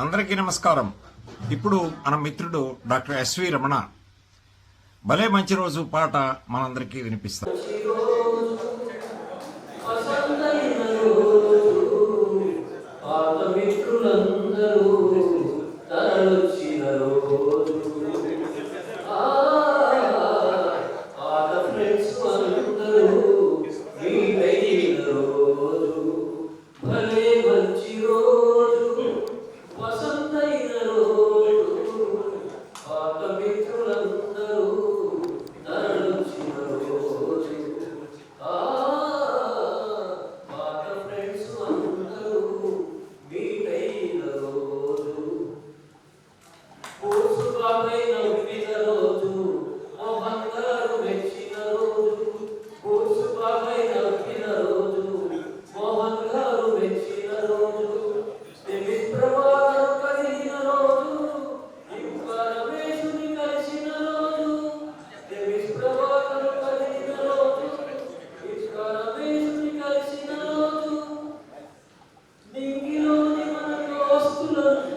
అందరికీ నమస్కారం. ఇప్పుడు మన మిత్రుడు డాక్టర్ ఎస్వి రమణ. భలే మంచి రోజు పాట మనందరికీ వినిపిస్తారు postulando